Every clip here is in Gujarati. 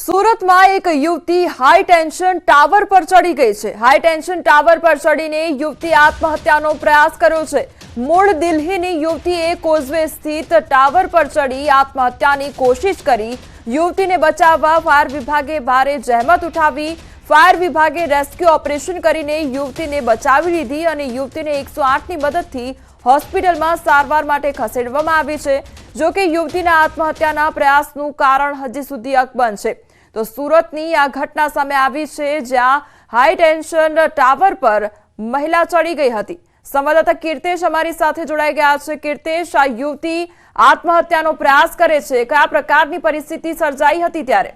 સુરતમાં એક યુવતી હાઈ ટેન્શન ટાવર પર ચડી ગઈ છે. હાઈ ટેન્શન ટાવર પર ચડીને યુવતી આત્મહત્યાનો પ્રયાસ કર્યો છે. મૂળ દિલ્હીની યુવતીએ કોઝવે સ્થિત ટાવર પર ચડી આત્મહત્યાની કોશિશ કરી. યુવતીને બચાવવા ફાયર વિભાગે ભારે જહેમત ઉઠાવી. ફાયર વિભાગે રેસ્ક્યુ ઓપરેશન કરીને યુવતીને બચાવી લીધી અને યુવતીને એકસો આઠની મદદથી હોસ્પિટલમાં સારવાર માટે ખસેડવામાં આવી છે. જોકે યુવતીના આત્મહત્યાના પ્રયાસનું કારણ હજી સુધી અકબંધ છે. તો સુરતની આ ઘટના સામે આવી છે, જ્યાં હાઈ ટેન્શન ટાવર પર મહિલા ચડી ગઈ હતી. સંવાદદાતા કીર્તેશ અમારી સાથે જોડાઈ ગયા છે. કીર્તેશ, આ યુવતી આત્મહત્યાનો પ્રયાસ કરે છે. કયા પ્રકારની પરિસ્થિતિ સર્જાઈ હતી ત્યારે?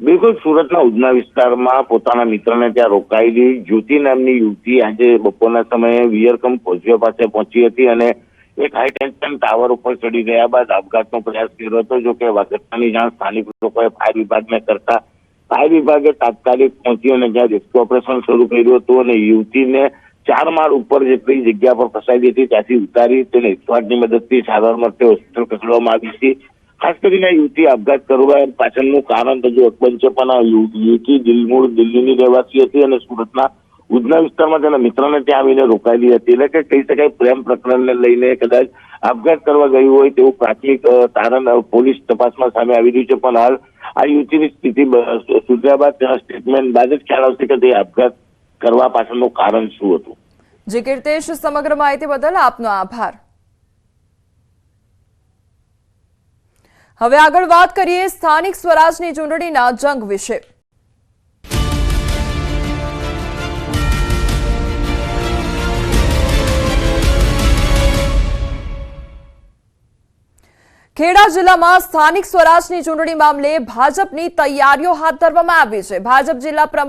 બિલકુલ, સુરતના ઉધના વિસ્તારમાં પોતાના મિત્રને ત્યાં રોકાયેલી જ્યોતિ નામની યુવતી આજે બપોરના સમયે વિયરકમ કોઝવે પાસે પહોંચી હતી અને એક હાઈ ટાવર ઉપર ચડી ગયા બાદ આપઘાતનો પ્રયાસ કર્યો હતો. જો કે ઘટનાની જાણ સ્થાનિક લોકોએ ફાયર વિભાગને કરતા ફાયર વિભાગે તાત્કાલિક પહોંચી અને જ્યાં રેસ્ક્યુ ઓપરેશન શરૂ કર્યું હતું અને યુવતીને ચાર માળ ઉપર જેટલી જગ્યા પર ફસાયેલી હતી, ત્યાંથી ઉતારી તેને એકસો આઠની મદદથી સારવાર માટે હોસ્પિટલ ખસેડવામાં આવી હતી. ખાસ કરીને યુવતી આપઘાત કરવા પાછળનું કારણ તો જો અકબંધ છે પણ આ યુવતી દિલમૂળ દિલ્હીની રહેવાસી હતી અને સુરતના ઉધના વિસ્તારમાં તેના મિત્રને ત્યાં આવીને રોકાયેલી હતી. એટલે કે કહી શકાય પ્રેમ પ્રકરણને લઈને કદાચ આપઘાત કરવા ગયું હોય તેવું પ્રાથમિક તારણ પોલીસ તપાસમાં સામે આવી રહ્યું છે. પણ હાલ આ યુવતીની સ્થિતિ સુધર્યા બાદ તેના સ્ટેટમેન્ટ બાદ જ ખ્યાલ આવશે કે તે આપઘાત કરવા પાછળનું કારણ શું હતું. જે કીર્તેશ સમગ્ર માહિતી બદલ આપનો આભાર. હવે આગળ વાત કરીએ સ્થાનિક સ્વરાજની ચૂંટણીના જંગ વિશે. ખેડા જિલ્લામાં સ્થાનિક સ્વરાજની ચૂંટણી મામલે ભાજપની તૈયારીઓ હાથ ધરવામાં આવી છે. ભાજપ જિલ્લા પ્રમુખ